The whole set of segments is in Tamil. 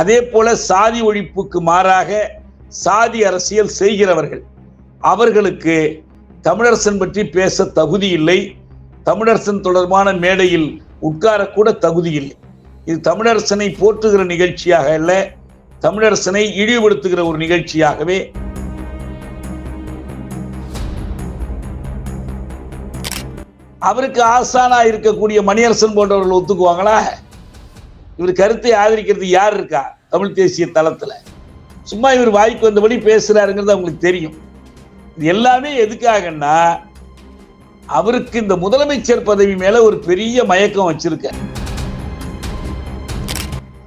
அதே போல சாதி ஒழிப்புக்கு மாறாக சாதி அரசியல் செய்கிறவர்கள் அவர்களுக்கு தமிழரசன் பற்றி பேச தகுதி இல்லை. தமிழரசன் தொடர்பான மேடையில் உட்காரக்கூட தகுதி இல்லை. இது தமிழரசனை போற்றுகிற நிகழ்ச்சியாக அல்ல தமிழரசனை இழிவுபடுத்துகிற ஒரு நிகழ்ச்சியாகவே அவருக்கு ஆசானா இருக்கக்கூடிய மணியரசன் போன்றவர்கள் ஒத்துக்குவாங்களா? இவர் கருத்தை ஆதரிக்கிறது யார் இருக்கா? தமிழ் தேசிய தளத்தில். சும்மா இவர் வாய்க்கு வந்தபடி பேசுறாருங்கிறது அவங்களுக்கு தெரியும். இது எல்லாமே எதுக்காகன்னா அவருக்கு இந்த முதலமைச்சர் பதவி மேல ஒரு பெரிய மயக்கம் வச்சிருக்க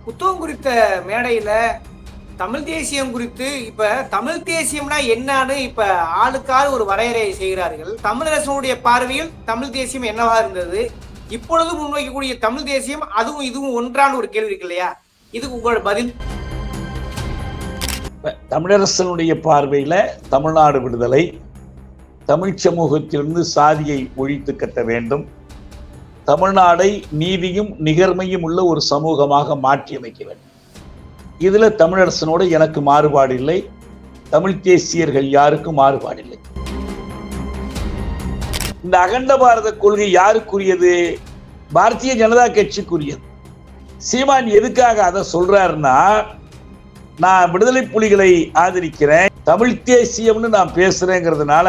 புத்தகம் குறித்த மேடையில தமிழ் தேசியம் குறித்து இப்ப தமிழ் தேசியம்னா என்னன்னு இப்ப ஆளுக்காள் ஒரு வரையறை செய்கிறார்கள். தமிழரசனுடைய பார்வையில் தமிழ் தேசியம் என்னவா இருந்தது? இப்பொழுது முன்வைக்கக்கூடிய தமிழ் தேசியம் அதுவும் இதுவும் ஒன்றான ஒரு கேள்வி இருக்கு இல்லையா? இதுக்கு உங்களோட பதில்? தமிழரசனுடைய பார்வையில தமிழ்நாடு விடுதலை தமிழ் சமூகத்திலிருந்து சாதியை ஒழித்து கட்ட வேண்டும் தமிழ்நாடை நீதியும் நிகர்மையும் உள்ள ஒரு சமூகமாக மாற்றி அமைக்க வேண்டும். இதில் தமிழரசனோடு எனக்கு மாறுபாடு இல்லை தமிழ் தேசியர்கள் யாருக்கும் மாறுபாடு இல்லை. இந்த அகண்ட பாரத கொள்கை யாருக்குரியது? பாரதிய ஜனதா கட்சிக்குரியது. சீமான் எதுக்காக அதை சொல்றாருன்னா நான் விடுதலை புலிகளை ஆதரிக்கிறேன் தமிழ் தேசியம்னு நான் பேசுறேங்கிறதுனால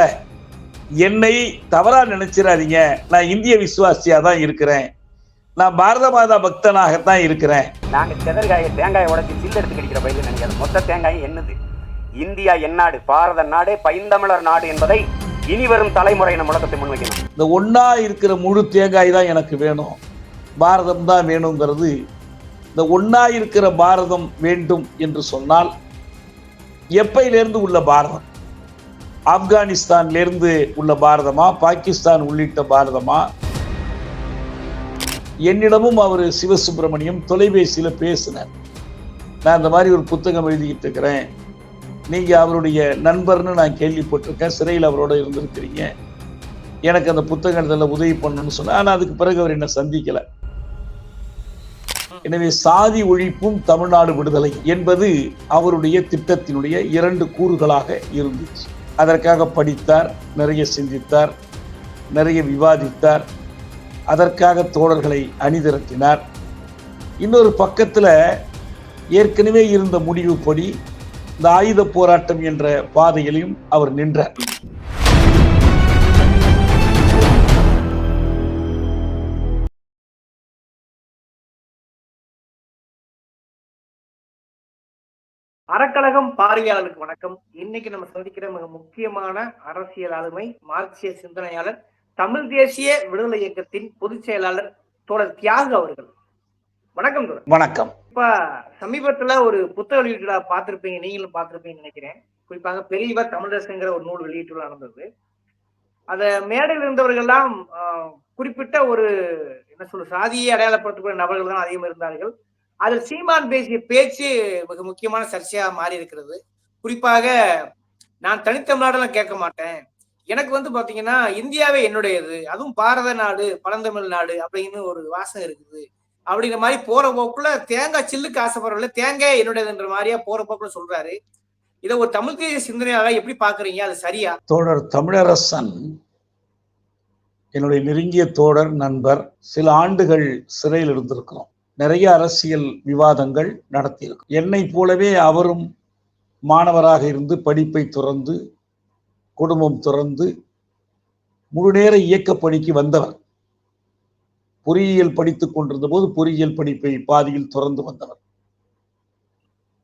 என்னை தவறா நினைச்சிடாதீங்க. நான் இந்திய விசுவாசியா தான் இருக்கிறேன். நான் பாரத மாதா பக்தனாகத்தான் இருக்கிறேன். நாங்க செதற்காய தேங்காயை உடச்சி சில்லெடுத்து கிடைக்கிற பயிர் நினைக்காது. மொத்த தேங்காய் என்னது? இந்தியா என்னாடு பாரத நாடு பைந்தமிழர் நாடு என்பதை இனி வரும் தலைமுறையின முழக்கத்தை முன்வைக்கணும் இந்த ஒன்னா இருக்கிற முழு தேங்காய் தான் எனக்கு வேணும். பாரதம் தான் வேணுங்கிறது இந்த ஒன்னா இருக்கிற பாரதம் வேண்டும் என்று சொன்னால் எப்பையிலிருந்து உள்ள பாரதம்? ஆப்கானிஸ்தான்லேருந்து உள்ள பாரதமா? பாகிஸ்தான் உள்ளிட்ட பாரதமா? என்னிடமும் அவர் சிவசுப்பிரமணியம் தொலைபேசியில் பேசினார். நான் இந்த மாதிரி ஒரு புத்தகம் எழுதிக்கிட்டு இருக்கிறேன். நீங்க அவருடைய நண்பர்னு நான் கேள்விப்பட்டிருக்கேன். சிறையில் அவரோட இருந்திருக்கிறீங்க. எனக்கு அந்த புத்தகத்தில் உதவி பண்ணணும்னு சொன்னேன். ஆனால் அதுக்கு பிறகு அவர் என்னை சந்திக்கல. எனவே சாதி ஒழிப்பும் தமிழ்நாடு விடுதலை என்பது அவருடைய திட்டத்தினுடைய இரண்டு கூறுகளாக இருந்துச்சு. அதற்காக படித்தார் நிறைய சிந்தித்தார் நிறைய விவாதித்தார். அதற்காக தோழர்களை அணிதிரட்டினார். இன்னொரு பக்கத்தில் ஏற்கனவே இருந்த முடிவுப்படி இந்த ஆயுத போராட்டம் என்ற பாதையிலையும் அவர் நின்றார். அறக்கழகம் பார்வையாளருக்கு வணக்கம். இன்னைக்கு நம்ம சந்திக்கிற மிக முக்கியமான அரசியல் ஆளுமை மார்க்சிய சிந்தனையாளர் தமிழ் தேசிய விடுதலை இயக்கத்தின் பொதுச் செயலாளர் தோழர் தியாகு அவர்கள். வணக்கம் வணக்கம். இப்ப சமீபத்துல ஒரு புத்தக வெளியீட்டு பார்த்திருப்பீங்க நீங்களும் பார்த்திருப்பீங்கன்னு நினைக்கிறேன். குறிப்பாக பெரியவர் தமிழரசுங்கிற ஒரு நூல் வெளியீட்டு நடந்தது. அத மேடையில் இருந்தவர்கள்லாம் குறிப்பிட்ட ஒரு என்ன சொல்ற சாதியை அடையாளப்படுத்தக்கூடிய நபர்கள் தான் அதிகம் இருந்தார்கள். அதில் சீமான் பேசிய பேச்சு மிக முக்கியமான சர்ச்சையா மாறி இருக்கிறது குறிப்பாக நான் தனித்தமிழ்நாடெல்லாம் கேட்க மாட்டேன். எனக்கு வந்து பாத்தீங்கன்னா இந்தியாவே என்னுடையது. அதுவும் பாரத நாடு பழந்தமிழ் நாடு அப்படின்னு ஒரு வாசம் இருக்குது. அப்படிங்கிற மாதிரி போற போக்குள்ள தேங்காய் சில்லுக்கு ஆசைப்படுறவங்கள தேங்காய் என்னுடையதுன்ற மாதிரியா போற போக்குள்ள சொல்றாரு. இதை ஒரு தமிழ் தேசிய சிந்தனையாளர் எப்படி பாக்குறீங்க? அது சரியா? தோழர் தமிழரசன் என்னுடைய நெருங்கிய தோழர் நண்பர் சில ஆண்டுகள் சிறையில் இருந்திருக்கிறோம். நிறைய அரசியல் விவாதங்கள் நடத்தியிருக்கோம் என்னை போலவே அவரும் மாணவராக இருந்து படிப்பை துறந்து குடும்பம் துறந்து முழுநேர இயக்க பணிக்கு வந்தவர். பொறியியல் படித்துக் கொண்டிருந்த போது பொறியியல் படிப்பை பாதியில் துறந்து வந்தவர்.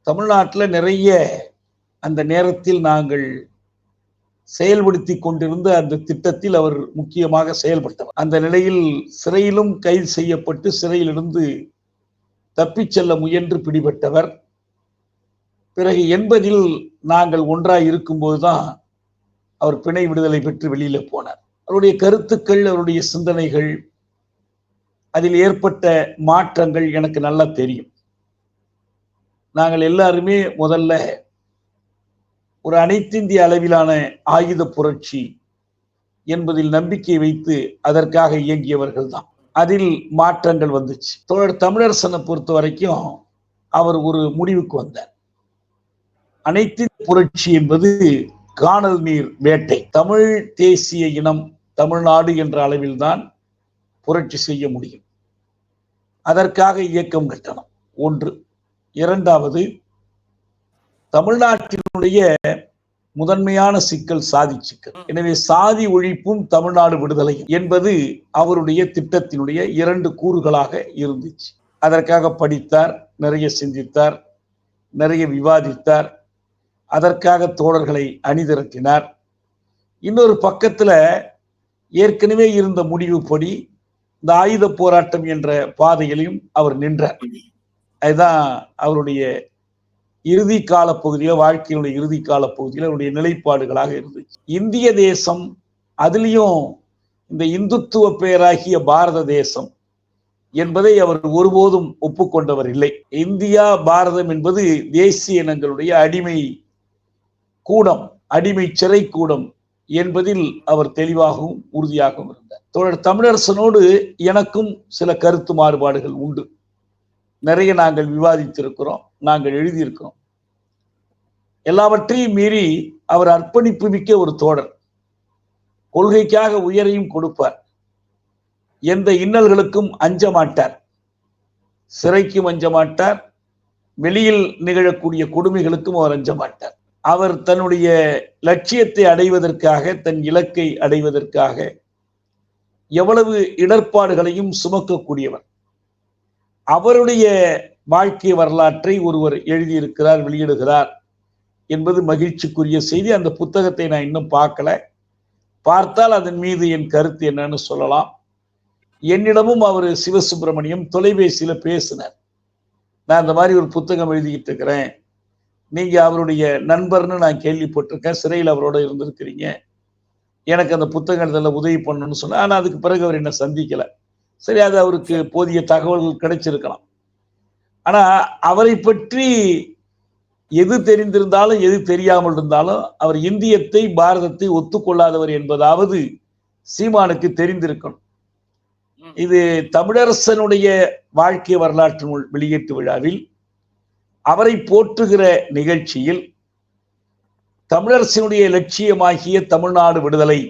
தமிழ்நாட்டில் நிறைய அந்த நேரத்தில் நாங்கள் செயல்படுத்தி கொண்டிருந்த அந்த திட்டத்தில் அவர் முக்கியமாக செயல்பட்டவர். அந்த நிலையில் சிறையிலும் கைது செய்யப்பட்டு சிறையிலிருந்து தப்பிச் செல்ல முயன்று பிடிபட்டவர். பிறகு எண்பதில் நாங்கள் ஒன்றாய் இருக்கும்போதுதான் அவர் பிணை விடுதலை பெற்று வெளியில போனார். அவருடைய கருத்துக்கள் அவருடைய சிந்தனைகள் அதில் ஏற்பட்ட மாற்றங்கள் எனக்கு நல்லா தெரியும். நாங்கள் எல்லாருமே முதல்ல ஒரு அனைத்திந்திய அளவிலான ஆயுத புரட்சி என்பதில் நம்பிக்கை வைத்து அதற்காக இயங்கியவர்கள் தான். அதில் மாற்றங்கள் வந்துச்சு. தோழர் தமிழரசனை பொறுத்த வரைக்கும் அவர் ஒரு முடிவுக்கு வந்தார். அனைத்து புரட்சி என்பது காணல் நீர் வேட்டை. தமிழ் தேசிய இனம் தமிழ்நாடு என்ற அளவில்தான் புரட்சி செய்ய முடியும். அதற்காக இயக்கம் கட்டணும். ஒன்று. இரண்டாவது தமிழ்நாட்டினுடைய முதன்மையான சிக்கல் சாதி சிக்கல் எனவே சாதி ஒழிப்பும் தமிழ்நாடு விடுதலை என்பது அவருடைய திட்டத்தினுடைய இரண்டு கூறுகளாக இருந்துச்சு. அதற்காக படித்தார் நிறைய சிந்தித்தார் நிறைய விவாதித்தார். அதற்காக தோழர்களை அணிதிரட்டினார். இன்னொரு பக்கத்துல ஏற்கனவே இருந்த முடிவுப்படி இந்த ஆயுத போராட்டம் என்ற பாதையிலையும் அவர் நின்றார். அதுதான் அவருடைய இறுதி கால பகுதியில வாழ்க்கையினுடைய இறுதி கால பகுதியில் அவருடைய நிலைப்பாடுகளாக இருந்துச்சு. இந்திய தேசம் அதுலேயும் இந்த இந்துத்துவ பெயராகிய பாரத தேசம் என்பதை அவர் ஒருபோதும் ஒப்புக்கொண்டவர் இல்லை. இந்தியா பாரதம் என்பது தேசிய இனங்களுடைய அடிமை கூடம் அடிமை சிறை கூடம் என்பதில் அவர் தெளிவாகவும் உறுதியாகவும் இருந்தார். தோழர் தமிழரசனோடு எனக்கும் சில கருத்து மாறுபாடுகள் உண்டு. நிறைய நாங்கள் விவாதித்திருக்கிறோம் நாங்கள் எழுதியிருக்கிறோம். எல்லாவற்றையும் மீறி அவர் அர்ப்பணிப்பு மிக்க ஒரு தோழர். கொள்கைக்காக உயரையும் கொடுப்பார். எந்த இன்னல்களுக்கும் அஞ்ச மாட்டார். சிறைக்கும் அஞ்ச மாட்டார். வெளியில் நிகழக்கூடிய கொடுமைகளுக்கும் அவர் அஞ்ச மாட்டார். அவர் தன்னுடைய லட்சியத்தை அடைவதற்காக தன் இலக்கை அடைவதற்காக எவ்வளவு இடர்பாடுகளையும் சுமக்கக்கூடியவர். அவருடைய வாழ்க்கை வரலாற்றை ஒருவர் எழுதியிருக்கிறார் வெளியிடுகிறார் என்பது மகிழ்ச்சிக்குரிய செய்தி. அந்த புத்தகத்தை நான் இன்னும் பார்க்கல. பார்த்தால் அதன் மீது என் கருத்து என்னன்னு சொல்லலாம். என்னிடமும் அவர் சிவசுப்பிரமணியம் தொலைபேசியில் பேசினார். நான் இந்த மாதிரி ஒரு புத்தகம் எழுதிக்கிட்டு இருக்கிறேன். நீங்க அவருடைய நண்பர்னு நான் கேள்விப்பட்டிருக்கேன். சிறையில் அவரோட இருந்திருக்கிறீங்க. எனக்கு அந்த புத்தகத்தில் உதவி பண்ணணும்னு சொன்னேன். ஆனால் அதுக்கு பிறகு அவர் என்னை சந்திக்கல. சரி அது அவருக்கு போதிய தகவல்கள் கிடைச்சிருக்கலாம். ஆனா அவரை பற்றி எது தெரிந்திருந்தாலும் எது தெரியாமல் இருந்தாலும் அவர் இந்தியத்தை பாரதத்தை ஒத்துக்கொள்ளாதவர் என்பதாவது சீமானுக்கு தெரிந்திருக்கணும். இது தமிழரசனுடைய வாழ்க்கை வரலாற்று நூல் வெளியீட்டு விழாவில் அவரை போற்றுகிற நிகழ்ச்சியில் தமிழரசினுடைய லட்சியமாகிய தமிழ்நாடு விடுதலை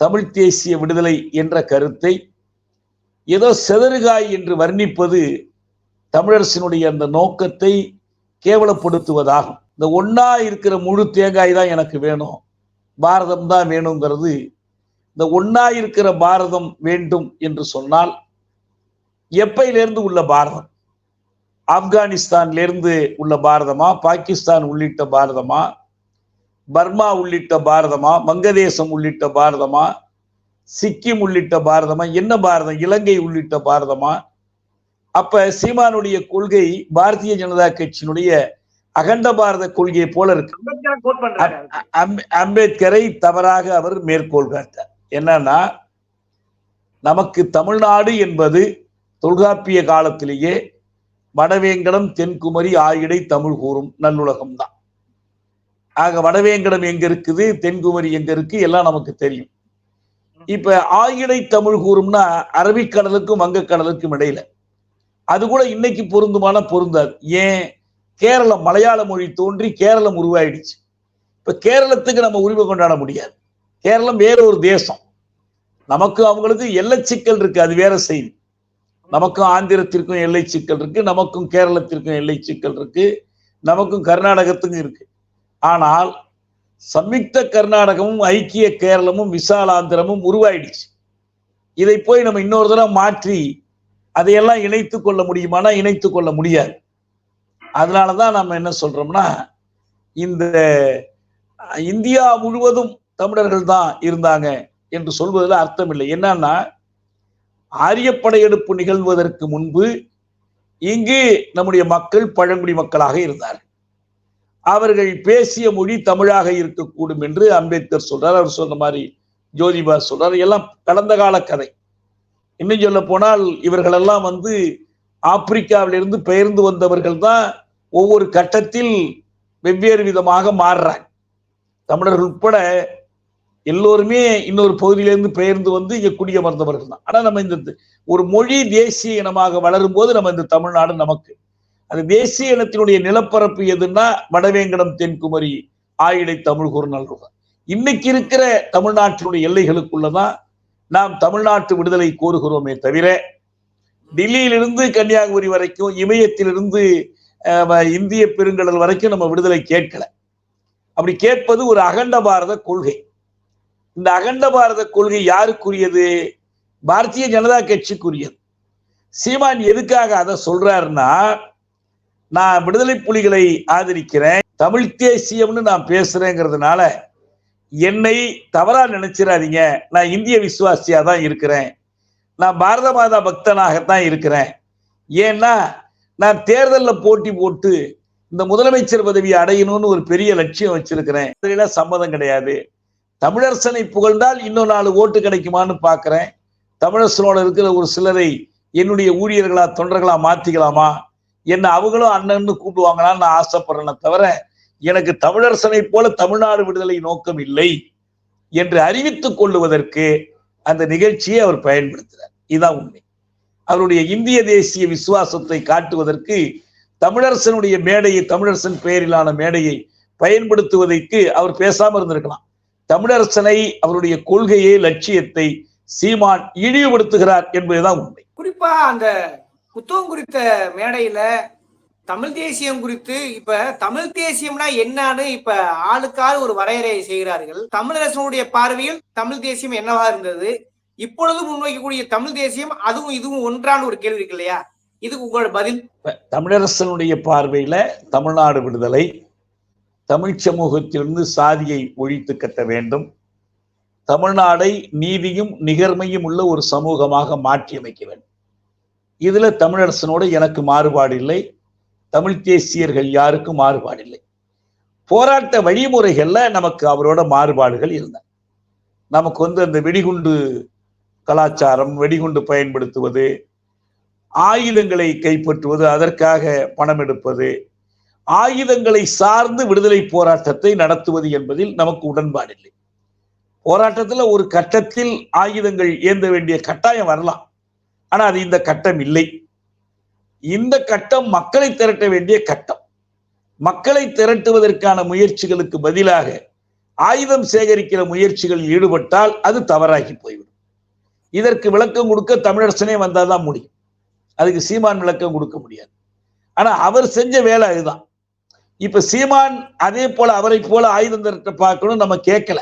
தமிழ் தேசிய விடுதலை என்ற கருத்தை ஏதோ செதறுகாய் என்று வர்ணிப்பது தமிழரசினுடைய அந்த நோக்கத்தை கேவலப்படுத்துவதாகும். இந்த ஒன்னா இருக்கிற முழு தேங்காய் தான் எனக்கு வேணும். பாரதம் தான் வேணுங்கிறது. இந்த ஒன்னா இருக்கிற பாரதம் வேண்டும் என்று சொன்னால் எப்பையிலிருந்து உள்ள பாரதம்? ஆப்கானிஸ்தான்லேருந்து உள்ள பாரதமா? பாகிஸ்தான் உள்ளிட்ட பாரதமா? பர்மா உள்ளிட்ட பாரதமா? வங்கதேசம் உள்ளிட்ட பாரதமா? சிக்கிம் உள்ளிட்ட பாரதமா? என்ன பாரதம்? இலங்கை உள்ளிட்ட பாரதமா? அப்ப சீமானுடைய கொள்கை பாரதிய ஜனதா கட்சியினுடைய அகண்ட பாரத கொள்கையை போல இருக்கு. அம்பேத்கர் தவறாக அவர் மேற்கோள் காட்டார் என்னன்னா நமக்கு தமிழ்நாடு என்பது தொல்காப்பிய காலத்திலேயே வடவேங்கடம் தென்குமரி ஆயிடை தமிழ் கூறும் நல்லுலகம் தான் ஆக வடவேங்கடம் எங்க இருக்குது தென்குமரி எங்க இருக்கு எல்லாம் நமக்கு தெரியும். இப்ப ஆயிடை தமிழ் கூறும்னா அரபிக்கடலுக்கும் வங்கக்கடலுக்கும் இடையில. அது கூட இன்னைக்கு பொருந்துமான பொருந்தாது. ஏன்? கேரளம் மலையாள மொழி தோன்றி கேரளம் உருவாயிடுச்சு. இப்ப கேரளத்துக்கு நம்ம உரிமை கொண்டாட முடியாது. கேரளம் வேற ஒரு தேசம். நமக்கு அவங்களுக்கு எல்லை சிக்கல் இருக்கு அது வேற செய்தி. நமக்கும் ஆந்திரத்திற்கும் எல்லை சிக்கல் இருக்கு நமக்கும் கேரளத்திற்கும் எல்லை சிக்கல் இருக்கு நமக்கும் கர்நாடகத்துக்கும் இருக்கு. ஆனால் சம்யுக்த கர்நாடகமும் ஐக்கிய கேரளமும் விசாலாந்திரமும் உருவாயிடுச்சு. இதை போய் நம்ம இன்னொரு தடவை மாற்றி அதையெல்லாம் இணைத்து கொள்ள முடியுமானா இணைத்து கொள்ள முடியாது. அதனாலதான் நம்ம என்ன சொல்றோம்னா இந்த இந்தியா முழுவதும் தமிழர்கள் தான் இருந்தாங்க என்று சொல்வதில் அர்த்தம் இல்லை. என்னன்னா ஆரிய படையெடுப்பு நிகழ்வதற்கு முன்பு இங்கு நம்முடைய மக்கள் பழங்குடி மக்களாக இருந்தார்கள். அவர்கள் பேசிய மொழி தமிழாக இருக்கக்கூடும் என்று அம்பேத்கர் சொல்றார். அவர் சொன்ன மாதிரி ஜோதிபா சொல்றார். எல்லாம் கடந்த கால கதை. இன்னும் சொல்ல போனால் இவர்களெல்லாம் வந்து ஆப்பிரிக்காவிலிருந்து பெயர்ந்து வந்தவர்கள் தான் ஒவ்வொரு கட்டத்தில் வெவ்வேறு விதமாக மாறுறாங்க. தமிழர்கள் உட்பட எல்லோருமே இன்னொரு பகுதியிலேருந்து பெயர்ந்து வந்து இங்கே குடியமர்ந்தவர்கள் தான். ஆனால் நம்ம இந்த ஒரு மொழி தேசிய இனமாக வளரும் போது நம்ம இந்த தமிழ்நாடு நமக்கு. அந்த தேசிய இனத்தினுடைய நிலப்பரப்பு எதுன்னா வடவேங்கடம் தென்குமரி ஆயிடை தமிழ் கூறுநல்வர் இன்னைக்கு இருக்கிற தமிழ்நாட்டினுடைய எல்லைகளுக்குள்ளதான் நாம் தமிழ்நாட்டு விடுதலை கோருகிறோமே தவிர டெல்லியிலிருந்து கன்னியாகுமரி வரைக்கும் இமயத்திலிருந்து இந்திய பெருங்கடல் வரைக்கும் நம்ம விடுதலை கேட்கல. அப்படி கேட்பது ஒரு அகண்ட பாரத கொள்கை. இந்த அகண்ட பாரத கொள்கை யாருக்குரியது? பாரதிய ஜனதா கட்சிக்குரியது. சீமான் எதுக்காக அதை சொல்றாருன்னா நான் விடுதலை புலிகளை ஆதரிக்கிறேன் தமிழ் தேசியம்னு நான் பேசுறேங்கிறதுனால என்னை தவறா நினைச்சிடாதீங்க. நான் இந்திய விசுவாசியா தான் இருக்கிறேன். நான் பாரத மாதா பக்தனாகத்தான் இருக்கிறேன். ஏன்னா நான் தேர்தலில் போட்டி போட்டு இந்த முதலமைச்சர் பதவி அடையணும்னு ஒரு பெரிய லட்சியம் வச்சிருக்கிறேன். சம்மதம் கிடையாது. தமிழரசனை புகழ்ந்தால் இன்னும் நாலு ஓட்டு கிடைக்குமான்னு பார்க்குறேன். தமிழரசனோட இருக்கிற ஒரு சிலரை என்னுடைய ஊழியர்களா தொண்டர்களா மாத்திக்கலாமா? என்ன அவங்களும் அண்ணன்னு கூப்பிடுவாங்களான்னு நான் ஆசைப்படுறேனே தவிர எனக்கு தமிழரசனை போல தமிழ்நாடு விடுதலை நோக்கம் இல்லை என்று அறிவித்துக் கொள்ளுவதற்கு அந்த நிகழ்ச்சியை அவர் பயன்படுத்துகிறார் இதுதான் உண்மை. அவருடைய இந்திய தேசிய விசுவாசத்தை காட்டுவதற்கு தமிழரசனுடைய மேடையை தமிழரசன் பெயரிலான மேடையை பயன்படுத்துவதற்கு அவர் பேசாமல் இருந்திருக்கலாம். தமிழரசனை அவருடைய கொள்கையை லட்சியத்தை சீமான் இழிவுபடுத்துகிறார் என்பதுதான் உண்மை. குறிப்பா அந்த புத்தகம் குறித்த மேடையில தமிழ் தேசியம் குறித்து இப்ப தமிழ் தேசியம்னா என்னன்னு இப்ப ஆளுக்காள் ஒரு வரையறை செய்கிறார்கள். தமிழரசனுடைய பார்வையில் தமிழ் தேசியம் என்னவா இருந்தது? இப்பொழுது முன்வைக்கக்கூடிய தமிழ் தேசியம் அதுவும் இதுவும் ஒன்றான ஒரு கேள்வி இருக்கு இல்லையா? இதுக்கு உங்களோட பதில்? தமிழரசனுடைய பார்வையில தமிழ்நாடு விடுதலை தமிழ் சமூகத்திலிருந்து சாதியை ஒழித்து கட்ட வேண்டும். தமிழ்நாடை நீதியும் நிகர்மையும் உள்ள ஒரு சமூகமாக மாற்றி அமைக்க வேண்டும். இதில் தமிழரசனோடு எனக்கு மாறுபாடு இல்லை. தமிழ் தேசியர்கள் யாருக்கும் மாறுபாடு இல்லை. போராட்ட வழிமுறைகளில் நமக்கு அவரோட மாறுபாடுகள் இருந்தன நமக்கு வந்து அந்த வெடிகுண்டு கலாச்சாரம் வெடிகுண்டு பயன்படுத்துவது ஆயுதங்களை கைப்பற்றுவது அதற்காக பணம் எடுப்பது ஆயுதங்களை சார்ந்து விடுதலை போராட்டத்தை நடத்துவது என்பதில் நமக்கு உடன்பாடு இல்லை. ஒரு கட்டத்தில் ஆயுதங்கள் ஏந்த வேண்டிய கட்டாயம் வரலாம். ஆனால் அது இந்த கட்டம் இல்லை. இந்த கட்டம் மக்களை திரட்ட வேண்டிய கட்டம். மக்களை திரட்டுவதற்கான முயற்சிகளுக்கு பதிலாக ஆயுதம் சேகரிக்கிற முயற்சிகளில் ஈடுபட்டால் அது தவறாகி போய்விடும். இதற்கு விளக்கம் கொடுக்க தமிழரசனே வந்தால் தான் முடியும். அதுக்கு சீமான் விளக்கம் கொடுக்க முடியாது. ஆனால் அவர் செஞ்ச வேலை அதுதான். இப்ப சீமான் அதே போல அவரை போல ஆயுதம் திரட்ட பார்க்கணும் நம்ம கேட்கல.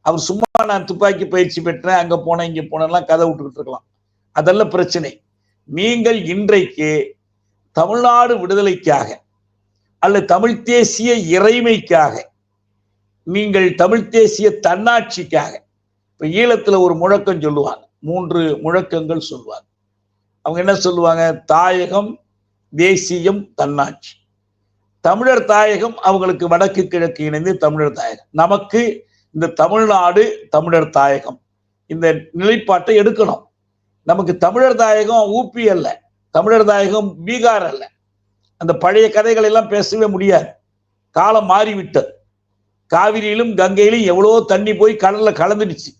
அவர் சும்மா நான் துப்பாக்கி பயிற்சி பெற்றேன் அங்க போனேன் இங்க போனேன்லாம் கதை விட்டுக்கிட்டு இருக்கலாம். அதெல்லாம் பிரச்சனை. நீங்கள் இன்றைக்கு தமிழ்நாடு விடுதலைக்காக அல்லது தமிழ் தேசிய இறைமைக்காக நீங்கள் தமிழ் தேசிய தன்னாட்சிக்காக இப்ப ஈழத்துல ஒரு முழக்கம் சொல்லுவாங்க. மூன்று முழக்கங்கள் சொல்லுவாங்க. அவங்க என்ன சொல்லுவாங்க? தாயகம் தேசியம் தன்னாட்சி. தமிழர் தாயகம் அவங்களுக்கு வடக்கு கிழக்கு இணைந்து தமிழர் தாயகம். நமக்கு இந்த தமிழ்நாடு தமிழர் தாயகம். இந்த நிலைப்பாட்டை எடுக்கணும். நமக்கு தமிழர் தாயகம் ஊபி அல்ல. தமிழர் தாயகம் பீகார் அல்ல. அந்த பழைய கதைகள் எல்லாம் பேசவே முடியாது. காலம் மாறிவிட்டது. காவிரியிலும் கங்கையிலும் எவ்வளவோ தண்ணி போய் கடல்ல கலந்துடுச்சு.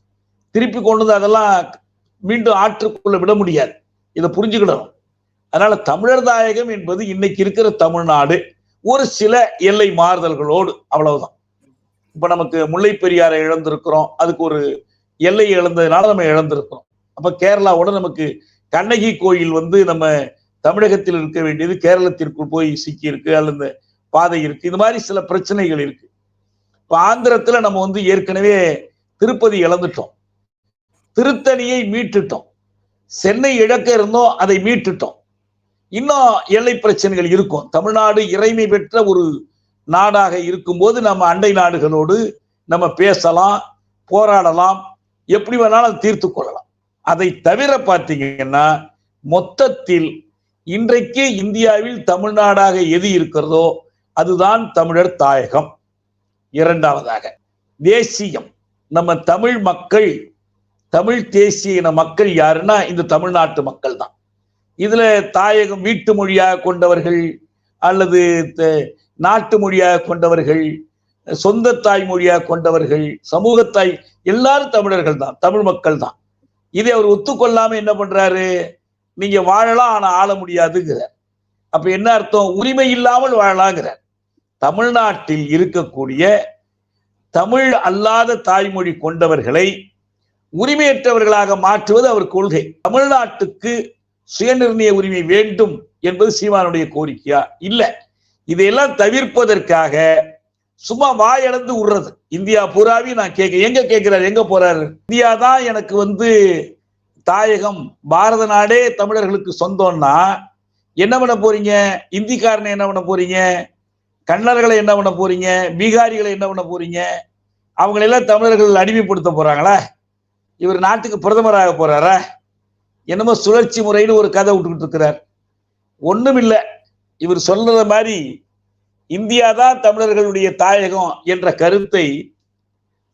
திருப்பி கொண்டு வந்து அதெல்லாம் மீண்டும் ஆற்றுக்குள்ள விட முடியாது. இதை புரிஞ்சுக்கிடணும். அதனால தமிழர் தாயகம் என்பது இன்னைக்கு இருக்கிற தமிழ்நாடு. ஒரு சில எல்லை மாறுதல்களோடு அவ்வளவுதான். இப்ப நமக்கு முல்லை பெரியாரை இழந்திருக்கிறோம். அதுக்கு ஒரு எல்லை இழந்ததுனால நம்ம இழந்திருக்கிறோம். அப்ப கேரளாவோட நமக்கு கண்ணகி கோயில் வந்து நம்ம தமிழகத்தில் இருக்க வேண்டியது கேரளத்திற்குள் போய் சிக்கி இருக்கு அல்லது பாதை இருக்கு. இது மாதிரி சில பிரச்சனைகள் இருக்கு. இப்ப ஆந்திரத்துல நம்ம வந்து ஏற்கனவே திருப்பதி இழந்துட்டோம். திருத்தணியை மீட்டுட்டோம். சென்னை இழக்க இருந்தோம் அதை மீட்டுட்டோம். இன்னும் எல்லை பிரச்சனைகள் இருக்கும். தமிழ்நாடு இறைமை பெற்ற ஒரு நாடாக இருக்கும்போது நம்ம அண்டை நாடுகளோடு நம்ம பேசலாம் போராடலாம் எப்படி வேணாலும் தீர்த்து கொள்ளலாம். அதை தவிர பார்த்தீங்கன்னா மொத்தத்தில் இன்றைக்கு இந்தியாவில் தமிழ்நாடாக எது இருக்கிறதோ அதுதான் தமிழர் தாயகம். இரண்டாவதாக தேசியம். நம்ம தமிழ் மக்கள் தமிழ் தேசிய இன மக்கள் யாருன்னா இந்த தமிழ்நாட்டு மக்கள் தான் இதுல தாயகம் வீட்டு மொழியாக கொண்டவர்கள் அல்லது நாட்டு மொழியாக கொண்டவர்கள் சொந்த தாய் மொழியாக கொண்டவர்கள் சமூகத்தாய் எல்லாரும் தமிழர்கள் தான் தமிழ் மக்கள் தான். இதை அவர் ஒத்துக்கொள்ளாம என்ன பண்றாரு? நீங்க வாழலாம் ஆனா ஆள முடியாதுங்கிறார். அப்ப என்ன அர்த்தம்? உரிமை இல்லாமல் வாழலாங்கிறார். தமிழ்நாட்டில் இருக்கக்கூடிய தமிழ் அல்லாத தாய்மொழி கொண்டவர்களை உரிமையற்றவர்களாக மாற்றுவது அவர் கொள்கை. தமிழ்நாட்டுக்கு சுயநிர்ணய உரிமை வேண்டும் என்பது சீமானுடைய கோரிக்கையா? இல்ல. இதையெல்லாம் தவிர்ப்பதற்காக சும்மா வாயடந்து விடுறது இந்தியா பூராவி நான் கேட்க எங்க கேட்கிறாரு? எங்க போறாரு? இந்தியா தான் எனக்கு வந்து தாயகம் பாரத நாடே தமிழர்களுக்கு சொந்தம்னா என்ன பண்ண போறீங்க? இந்திக்காரனை என்ன பண்ண போறீங்க? கன்னர்களை என்ன பண்ண போறீங்க? பீகாரிகளை என்ன பண்ண போறீங்க? அவங்களெல்லாம் தமிழர்கள் அடிமைப்படுத்த போறாங்களா? இவர் நாட்டுக்கு பிரதமராக போறாரா? என்னமோ சுழற்சி முறைன்னு ஒரு கதை விட்டுக்கிட்டு இருக்கிறார். ஒன்றும் இல்லை இவர் சொல்றத மாதிரி இந்தியா தான் தமிழர்களுடைய தாயகம் என்ற கருத்தை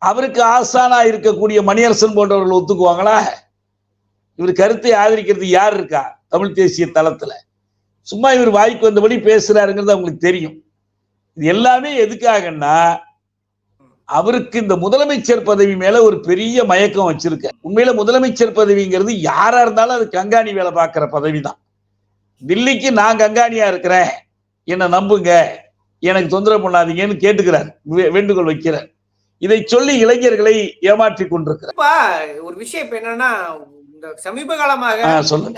அவருக்கு ஆசானா இருக்கக்கூடிய மணியரசன் போன்றவர்கள் ஒத்துக்குவாங்களா? இவர் கருத்தை ஆதரிக்கிறது யார் இருக்கா? தமிழ் தேசிய தளத்துல. சும்மா இவர் வாய்க்கு வந்தபடி பேசுறாருங்கிறது அவங்களுக்கு தெரியும். இது எல்லாமே எதுக்காகன்னா அவருக்கு இந்த முதலமைச்சர் பதவி மேல ஒரு பெரிய மயக்கம் வச்சிருக்க. உண்மையில முதலமைச்சர் பதவிங்கிறது யாரா இருந்தாலும் அது கங்காணி வேலை பார்க்கிற பதவி தான் தில்லிக்கு நான் கங்காணியா இருக்கிறேன். என்னை நம்புங்க. எனக்கு தொந்தரவு பண்ணாதீங்கன்னு கேட்டுக்கிறார். வேண்டுகோள் வைக்கிறார். இதை சொல்லி இளைஞர்களை ஏமாற்றி கொண்டிருக்கிறார். ஒரு விஷயம் இப்ப என்னன்னா இந்த சமீப காலமாக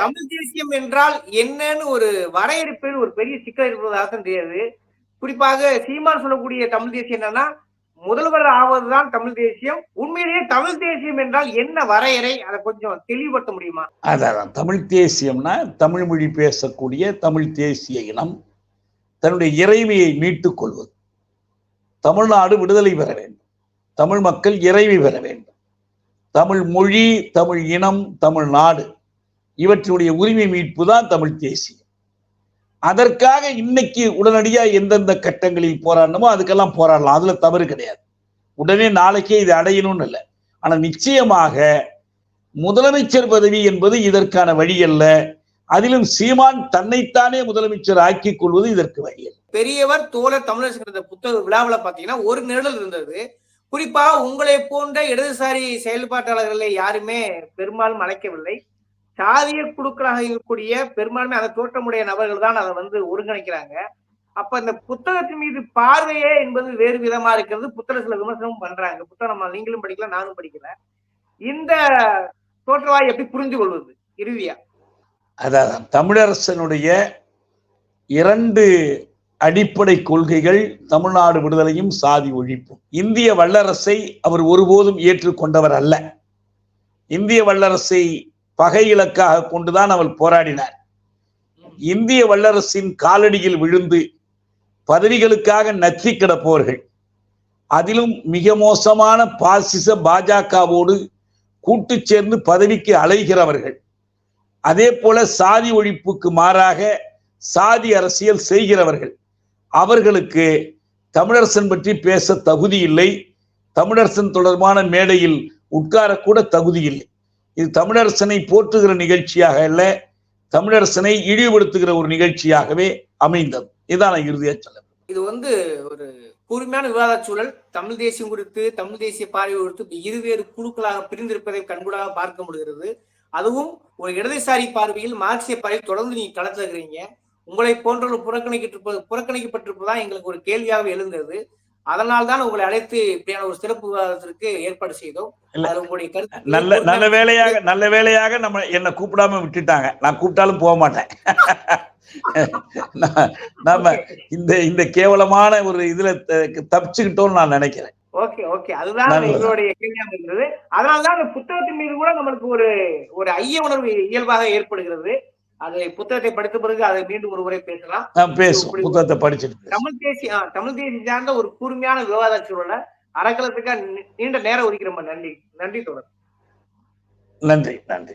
தமிழ் தேசியம் என்றால் என்னன்னு ஒரு வரையறுப்பில் ஒரு பெரிய சிக்கல் இருப்பதாக தெரியுது. குறிப்பாக சீமான் சொல்லக்கூடிய தமிழ் தேசியம் என்னன்னா முதல்வர் ஆவதுதான் தமிழ் தேசியம். உண்மையிலேயே தமிழ் தேசியம் என்றால் என்ன வரையறை? அதை கொஞ்சம் தெளிவுபடுத்த முடியுமா? அதான் தமிழ் தேசியம்னா தமிழ் மொழி பேசக்கூடிய தமிழ் தேசிய இனம் தன்னுடைய இறைமையை மீட்டுக் கொள்வது. தமிழ்நாடு விடுதலை பெற வேண்டும். தமிழ் மக்கள் இறைமை பெற வேண்டும். தமிழ் மொழி தமிழ் இனம் தமிழ் நாடு இவற்றினுடைய உரிமை மீட்பு தான் தமிழ் தேசியம். அதற்காக இன்னைக்கு உடனடியா எந்தெந்த கட்டங்களில் போராடணுமோ அதுக்கெல்லாம் போராடலாம். அதுல தவறு கிடையாது. உடனே நாளைக்கே இது அடையணும்னு இல்லை. ஆனா நிச்சயமாக முதலமைச்சர் பதவி என்பது இதற்கான வழி அல்ல. அதிலும் சீமான் தன்னைத்தானே முதலமைச்சர் ஆக்கிக் கொள்வது இதற்கு வழி அல்ல. பெரியவர் தோழர் தமிழர் இந்த புத்தக விழாவில் பாத்தீங்கன்னா ஒரு நிழல் இருந்தது. குறிப்பா உங்களை போன்ற இடதுசாரி செயல்பாட்டாளர்களை யாருமே பெரும்பாலும் அழைக்கவில்லை. சாதிய குழுக்களாக இருக்கக்கூடிய பெரும்பான்மை அந்த தோற்றமுடைய நபர்கள் தான் அதை வந்து ஒருங்கிணைக்கிறாங்க. அப்ப இந்த புத்தகத்தின் மீது பார்வையே என்பது வேறு விதமா இருக்கிறது. புத்தக சில விமர்சனமும் பண்றாங்க. புத்தகம் நம்ம நீங்களும் படிக்கல நானும் படிக்கல இந்த தோற்றவாய் எப்படி புரிஞ்சு கொள்வது இறுதியா. அதான் தமிழரசனுடைய இரண்டு அடிப்படை கொள்கைகள் தமிழ்நாடு விடுதலையும் சாதி ஒழிப்பும். இந்திய வல்லரசை அவர் ஒருபோதும் ஏற்றுக்கொண்டவர் அல்ல. இந்திய வல்லரசை பகை இலக்காக கொண்டுதான் அவள் போராடினார். இந்திய வல்லரசின் காலடியில் விழுந்து பதவிகளுக்காக நச்சி கிடப்பவர்கள் அதிலும் மிக மோசமான பாசிச பாஜகவோடு கூட்டு சேர்ந்து பதவிக்கு அலைகிறவர்கள். அதே போல சாதி ஒழிப்புக்கு மாறாக சாதி அரசியல் செய்கிறவர்கள். அவர்களுக்கு தமிழரசன் பற்றி பேச தகுதி இல்லை. தமிழரசன் தொடர்பான மேடையில் உட்காரக்கூட தகுதி இல்லை. இது தமிழரசனை போற்றுகிற நிகழ்ச்சியாக அல்ல தமிழரசனை இழிவுபடுத்துகிற ஒரு நிகழ்ச்சியாகவே அமைந்தது. இதுதான் இறுதியாக சொல்ல இது வந்து ஒரு கூர்மையான விவாத சூழல். தமிழ் தேசியம் குறித்து தமிழ் தேசிய பார்வை குறித்து இருவேறு குழுக்களாக பிரிந்திருப்பதை கண்கூடாக பார்க்க முடிகிறது. அதுவும் ஒரு இடதுசாரி பார்வையில் மார்க்சிய பார்வை தொடர்ந்து நீங்க களத்துல உங்களை போன்றவர்கள் புறக்கணிக்கப்பட்டிருப்பது புறக்கணிக்கப்பட்டிருப்பதுதான் எங்களுக்கு ஒரு கேள்வியாக எழுந்தது. அதனால் தான் உங்களை அழைத்து இப்படியான ஒரு சிறப்பு விவாதத்திற்கு ஏற்பாடு செய்தோம். உங்களுடைய கருத்து. நல்ல நல்ல வேலையாக நல்ல வேலையாக நம்ம என்னை கூப்பிடாம விட்டுட்டாங்க. நான் கூப்பிட்டாலும் போக மாட்டேன். நான்- நாம இந்த இந்த கேவலமான ஒரு இதுல தப்பிச்சுக்கிட்டோம்னு நான் நினைக்கிறேன். ஓகே ஓகே அதுதான். எங்களுடைய கேள்வியாக இருந்தது. அதனால்தான் அந்த புத்தகத்தின் மீது கூட நம்மளுக்கு ஒரு ஒரு ஐய உணர்வு இயல்பாக ஏற்படுகிறது. அதை புத்தகத்தை படித்த பிறகு அதை மீண்டும் ஒரு முறை பேசலாம். நான் பேசுவோம். புத்தகத்தை படிச்சுட்டு. தமிழ் தேசிய தமிழ் தேசிய சார்ந்த ஒரு கூர்மையான விவாத சூழலை அறக்கலத்துக்காக நீண்ட நேரம் ஒதுக்கி ரொம்ப நன்றி நன்றி தொடர் நன்றி நன்றி.